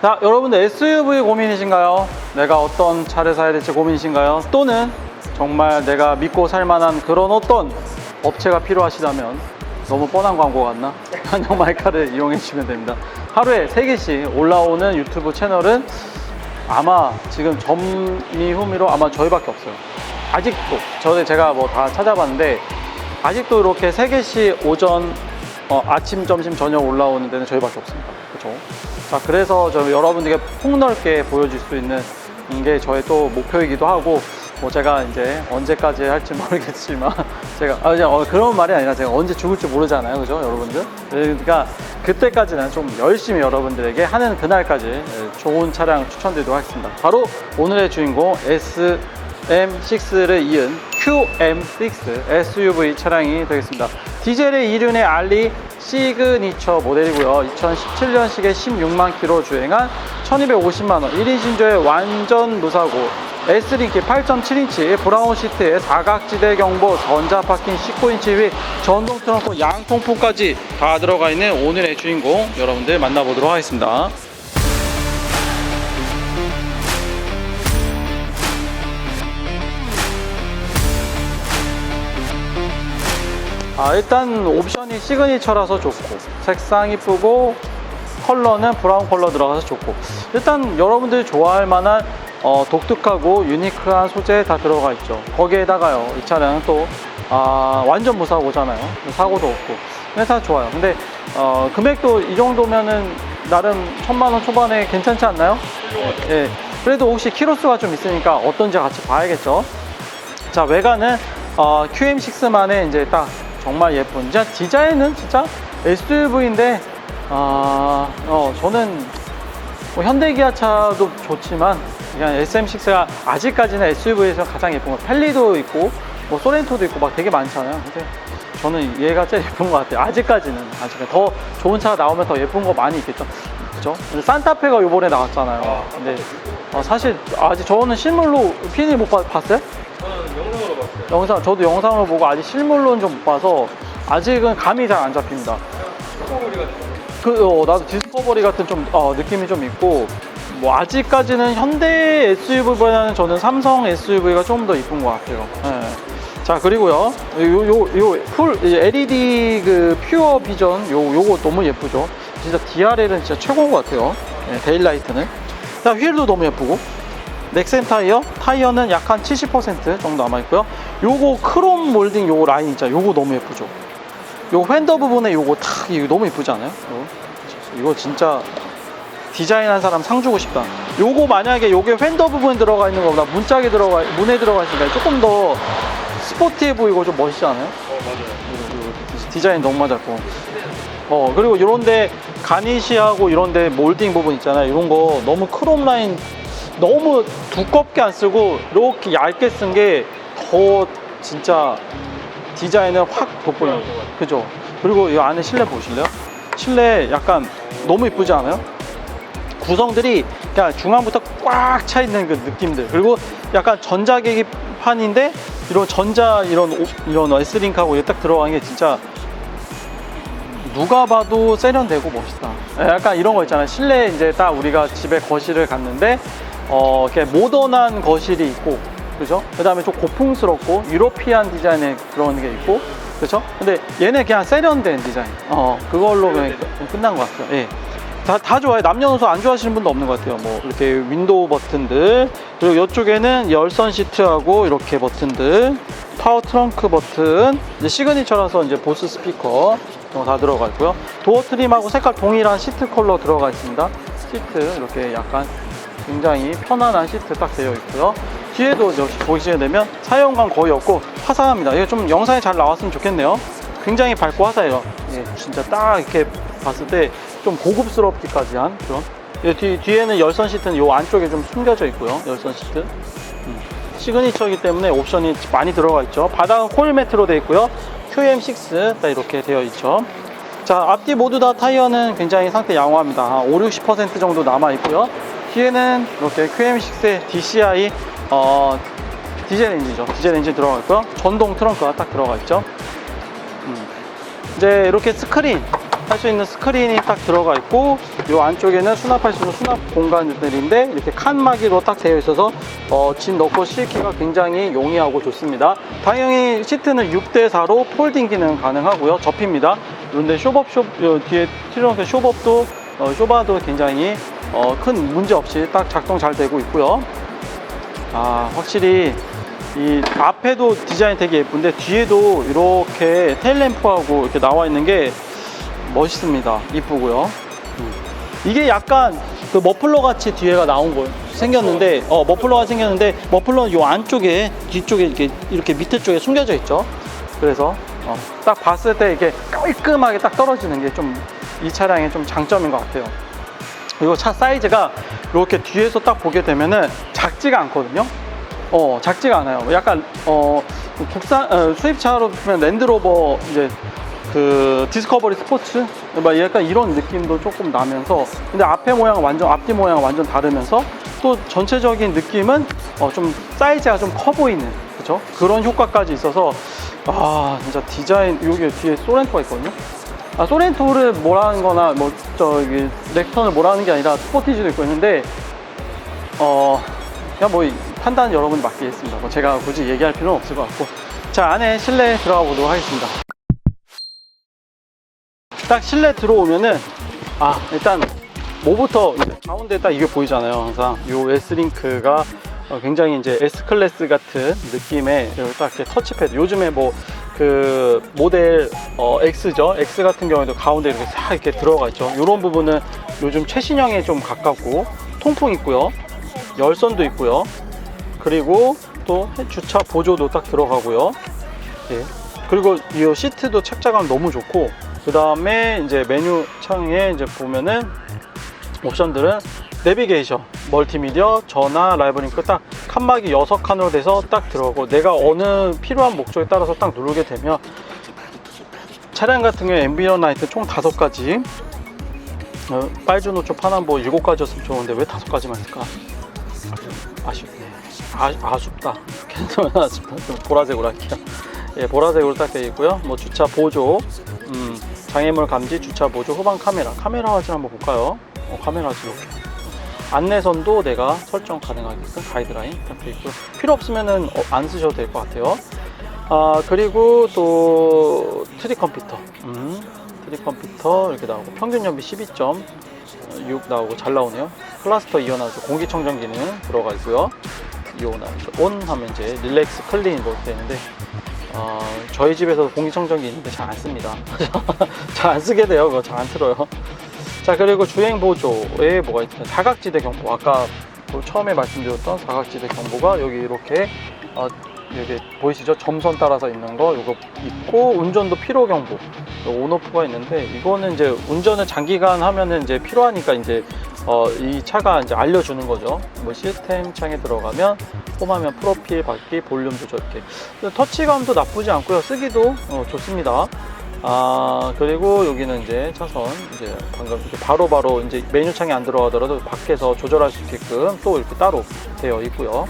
자, 여러분들 SUV 고민이신가요? 내가 어떤 차를 사야 될지 고민이신가요? 또는 정말 내가 믿고 살 만한 그런 어떤 업체가 필요하시다면 너무 뻔한 광고 같나? 한영 마이카를 이용해 주시면 됩니다. 하루에 3개씩 올라오는 유튜브 채널은 아마 지금 점미 후미로 아마 저희밖에 없어요. 아직도 저는 제가 뭐 다 찾아봤는데 아직도 이렇게 3개씩 오전 어, 아침, 점심, 저녁 올라오는 데는 저희밖에 없습니다. 그렇죠? 자, 그래서 저 여러분들에게 폭넓게 보여줄 수 있는 게 저의 또 목표이기도 하고, 뭐 제가 이제 언제까지 할지 모르겠지만, 제가, 아, 그냥 어, 그런 말이 아니라 제가 언제 죽을지 모르잖아요. 그죠, 여러분들? 그러니까 그때까지는 좀 열심히 여러분들에게 하는 그날까지 예, 좋은 차량 추천드리도록 하겠습니다. 바로 오늘의 주인공 SM6를 이은 QM6 SUV 차량이 되겠습니다. 디젤의 이륜의 알리 시그니처 모델이고요. 2017년식에 16만 킬로 주행한 1250만 원 1인 신조의 완전 무사고 S링키 8.7인치 브라운 시트에 사각지대 경보 전자 파킹 19인치 위 전동 트렁크 양통풍까지 다 들어가 있는 오늘의 주인공 여러분들 만나보도록 하겠습니다. 아, 일단 옵션이 시그니처라서 좋고 색상 이쁘고 컬러는 브라운 컬러 들어가서 좋고. 일단 여러분들이 좋아할 만한 어, 독특하고 유니크한 소재 다 들어가 있죠. 거기에다가요 이 차량은 또 아, 완전 무사고잖아요. 사고도 없고. 다 좋아요. 근데 어, 금액도 이 정도면은 나름 천만 원 초반에 괜찮지 않나요? 예. 그래도 혹시 키로수가 좀 있으니까 어떤지 같이 봐야겠죠? 자 외관은 어, QM6만의 이제 딱 정말 예쁜 진짜 디자인은 진짜 SUV인데 아, 어, 저는 뭐 현대기아차도 좋지만 그냥 SM6가 아직까지는 SUV에서 가장 예쁜 거. 펠리도 있고 뭐 소렌토도 있고 막 되게 많잖아요. 근데 저는 얘가 제일 예쁜 것 같아요. 아직까지는. 아직은 더 좋은 차가 나오면 더 예쁜 거 많이 있겠죠. 그죠? 근데 산타페가 요번에 나왔잖아요. 근데 어, 사실 아직 저는 실물로 피니 못 봤, 봤어요? 영상 저도 영상으로 보고 아직 실물로는 좀 못 봐서 아직은 감이 잘 안 잡힙니다. 그 어, 나도 디스커버리 같은 좀 어, 느낌이 좀 있고 뭐 아직까지는 현대 SUV보다는 저는 삼성 SUV가 조금 더 이쁜 것 같아요. 예. 자 그리고요 요요요풀 LED 그 퓨어 비전 요 요거 너무 예쁘죠. 진짜 DRL은 진짜 최고인 것 같아요. 예, 데일라이트는. 자 휠도 너무 예쁘고 넥센 타이어 타이어는 약 한 70% 정도 남아 있고요. 요거 크롬 몰딩 요 라인 있죠. 요거 너무 예쁘죠. 요 휀더 부분에 요거 탁 이거 너무 예쁘지 않아요? 이거, 이거 진짜 디자인한 사람 상 주고 싶다. 요거 만약에 요게 휀더 부분 들어가 있는 거보다 문짝에 들어가 문에 들어가 있으니까 조금 더 스포티해 보이고 좀 멋있지 않아요? 어 맞아요. 디자인 너무 맞았고. 어 그리고 이런데 가니시하고 이런데 몰딩 부분 있잖아요. 이런 거 너무 크롬 라인 너무 두껍게 안 쓰고 이렇게 얇게 쓴 게 더 진짜 디자인을 확 돋보여요. 그죠? 그리고 이 안에 실내 보실래요? 실내 약간 너무 이쁘지 않아요? 구성들이 그냥 중앙부터 꽉 차 있는 그 느낌들 그리고 약간 전자계기판인데 이런 전자 이런 오- 이런 S링크하고 딱 들어간 게 진짜 누가 봐도 세련되고 멋있다. 예, 약간 이런 거 있잖아요. 실내 이제 딱 우리가 집에 거실을 갔는데 어 이렇게 모던한 거실이 있고 그죠? 그다음에 좀 고풍스럽고 유로피안 디자인의 그런 게 있고 그렇죠? 근데 얘네 그냥 세련된 디자인. 어 그걸로 그냥 끝난 것 같아요. 예. 다, 다 좋아요. 남녀노소 안 좋아하시는 분도 없는 것 같아요. 뭐, 이렇게 윈도우 버튼들. 그리고 이쪽에는 열선 시트하고 이렇게 버튼들. 파워 트렁크 버튼. 이제 시그니처라서 이제 보스 스피커 이런 거 다 들어가 있고요. 도어 트림하고 색깔 동일한 시트 컬러 들어가 있습니다. 시트 이렇게 약간 굉장히 편안한 시트 딱 되어 있고요. 뒤에도 역시 보시게 되면 사용감 거의 없고 화사합니다. 이게 좀 영상에 잘 나왔으면 좋겠네요. 굉장히 밝고 화사해요. 예, 진짜 딱 이렇게 봤을 때 좀 고급스럽기까지 한 그런. 예, 뒤, 뒤에는 열선 시트는 요 안쪽에 좀 숨겨져 있고요. 열선 시트. 음. 시그니처이기 때문에 옵션이 많이 들어가 있죠. 바닥은 코일 매트로 되어 있고요. QM6 딱 이렇게 되어 있죠. 자, 앞뒤 모두 다 타이어는 굉장히 상태 양호합니다. 한 5, 60% 정도 남아 있고요. 뒤에는 이렇게 QM6의 DCI 어, 디젤 엔진이죠. 디젤 엔진 들어가 있고요. 전동 트렁크가 딱 들어가 있죠. 음. 이제 이렇게 스크린 할 수 있는 스크린이 딱 들어가 있고 이 안쪽에는 수납할 수 있는 수납 공간들인데 이렇게 칸막이로 딱 되어 있어서 어, 짐 넣고 싣기가 굉장히 용이하고 좋습니다. 당연히 시트는 6대 4로 폴딩 기능 가능하고요. 접힙니다. 그런데 쇼업 쇼요 뒤에 트렁크 쇼업도 어, 쇼바도 굉장히 어, 큰 문제 없이 딱 작동 잘 되고 있고요. 아 확실히 이 앞에도 디자인 되게 예쁜데 뒤에도 이렇게 테일램프하고 이렇게 나와 있는 게 멋있습니다. 이쁘고요. 음. 이게 약간 그 머플러 같이 뒤에가 나온 거 생겼는데 어 머플러가 생겼는데 머플러는 요 안쪽에 뒤쪽에 이렇게 이렇게 밑에 쪽에 숨겨져 있죠. 그래서 어, 딱 봤을 때 이게 깔끔하게 딱 떨어지는 게 좀 이 차량의 좀 장점인 것 같아요. 그리고 차 사이즈가 이렇게 뒤에서 딱 보게 되면은 작지가 않거든요. 어, 작지가 않아요. 약간 어 국산 어, 수입차로 보면 랜드로버 이제 그 디스커버리 스포츠 막 약간 이런 느낌도 조금 나면서 근데 앞에 모양은 완전 앞뒤 모양은 완전 다르면서 또 전체적인 느낌은 어, 좀 사이즈가 좀 커 보이는 그죠 그런 효과까지 있어서 아 진짜 디자인 여기 뒤에 소렌토가 있거든요 아 소렌토를 뭐라는 거나 뭐 저기 렉턴을 뭐라는 게 아니라 스포티지도 있고 있는데 어 그냥 뭐 판단 여러분 맡기겠습니다. 뭐 제가 굳이 얘기할 필요는 없을 것 같고. 자 안에 실내 들어가 보도록 하겠습니다. 딱 실내 들어오면은 아 일단 뭐부터 가운데 딱 이게 보이잖아요 항상. 요 S링크가 어, 굉장히 이제 S 클래스 같은 느낌의 딱 이렇게 터치패드. 요즘에 뭐 그 모델 어, X죠? X 같은 경우에도 가운데 이렇게 싹 이렇게 들어가 있죠. 이런 부분은 요즘 최신형에 좀 가깝고 통풍 있고요. 열선도 있고요. 그리고 또 주차 보조도 딱 들어가고요. 예. 그리고 이 시트도 착자감 너무 좋고 그 다음에 이제 메뉴 창에 이제 보면은 옵션들은 내비게이션, 멀티미디어, 전화, 라이브링크 딱 칸막이 6칸으로 돼서 딱 들어가고 내가 어느 필요한 목적에 따라서 딱 누르게 되면 차량 같은 경우에 앰비언 라이트 총 5가지. 어, 빨주노초 파남보 7가지였으면 좋은데 왜 5가지만 했을까? 아쉽네. 아, 아쉽다. 보라색으로 할게요. 예, 보라색으로 딱 되어 있고요. 뭐 주차 보조 음, 장애물 감지 주차 보조 후방 카메라. 카메라 화질 한번 볼까요? 어, 카메라 화질 이렇게 안내선도 내가 설정 가능하게끔 가이드라인 딱 되어 있고요 필요 없으면은 어, 안 쓰셔도 될 것 같아요. 아 그리고 또 트리 컴퓨터. 음, 트리 컴퓨터 이렇게 나오고 평균 연비 12.6 나오고 잘 나오네요. 클러스터 이온하고 공기청정 기능 들어가 있고요. 이온하고 온 하면 이제 릴렉스 클린 이렇게 되는데 어, 저희 집에서 공기청정기 있는데 잘 안 씁니다. 잘 안 쓰게 돼요. 그거 잘 안 틀어요 자 그리고 주행 보조에 뭐가 있냐 사각지대 경보 아까 그 처음에 말씀드렸던 사각지대 경보가 여기 이렇게 어, 여기 보이시죠 점선 따라서 있는 거 이거 있고 운전도 피로 경보 온오프가 있는데 이거는 이제 운전을 장기간 하면은 이제 필요하니까 이제 어, 이 차가 이제 알려주는 거죠. 뭐 시스템 창에 들어가면 홈하면 프로필 바퀴 볼륨 조절 이렇게 터치감도 나쁘지 않고요. 쓰기도 어, 좋습니다. 아 그리고 여기는 이제 차선 이제 방금 이렇게 바로 바로 이제 메뉴 창에 안 들어가더라도 밖에서 조절할 수 있게끔 또 이렇게 따로 되어 있고요.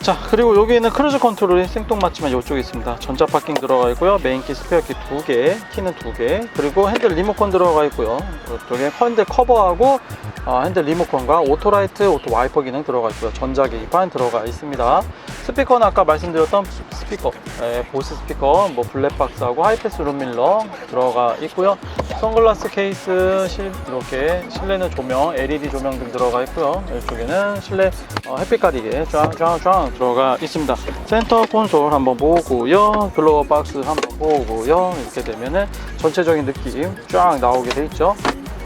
자 그리고 여기에는 크루즈 컨트롤이 생뚱맞지만 이쪽에 있습니다. 전자 파킹 들어가 있고요. 메인키 스페어키 두개 키는 두개 그리고 핸들 리모컨 들어가 있고요. 이쪽에 핸들 커버하고 어, 핸들 리모컨과 오토라이트 오토 와이퍼 기능 들어가 있고요. 전자 계기판 들어가 있습니다. 스피커는 아까 말씀드렸던 스피커. 예, 보스 스피커 뭐 블랙박스하고 하이패스 룸밀러 들어가 있고요. 선글라스 케이스 실, 이렇게 실내는 조명 LED 조명 등 들어가 있고요. 이쪽에는 실내 어, 햇빛 가리개 쫙쫙쫙 들어가 있습니다. 센터 콘솔 한번 보고요. 글로버 박스 한번 보고요. 이렇게 되면은 전체적인 느낌 쫙 나오게 돼 있죠.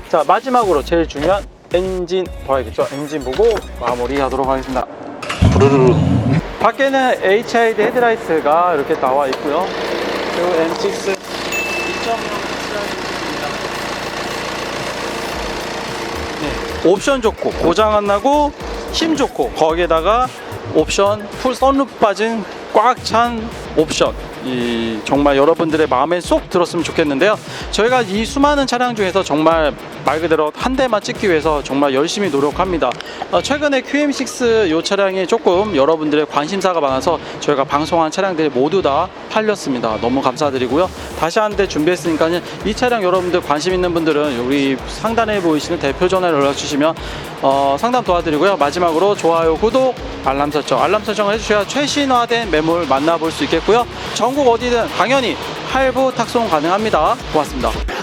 자 마지막으로 제일 중요한 엔진 봐야겠죠? 엔진 보고 마무리 하도록 하겠습니다. 부르르르 밖에는 HID 헤드라이트가 이렇게 나와 있고요. 그리고 M6 2.0 네, 옵션 좋고 고장 안 나고 힘 좋고 거기에다가 옵션 풀 선루프 빠진 꽉 찬 옵션 이 정말 여러분들의 마음에 쏙 들었으면 좋겠는데요. 저희가 이 수많은 차량 중에서 정말 말 그대로 한 대만 찍기 위해서 정말 열심히 노력합니다. 어, 최근에 QM6 이 차량이 조금 여러분들의 관심사가 많아서 저희가 방송한 차량들이 모두 다 팔렸습니다. 너무 감사드리고요. 다시 한 대 준비했으니까요. 이 차량 여러분들 관심 있는 분들은 여기 상단에 보이시는 대표 전화를 연락 주시면 어, 상담 도와드리고요. 마지막으로 좋아요, 구독, 알람 설정, 알람 설정을 해주셔야 최신화된 매물 만나볼 수 있겠고요. 전국 어디든 당연히 할부 탁송 가능합니다. 고맙습니다.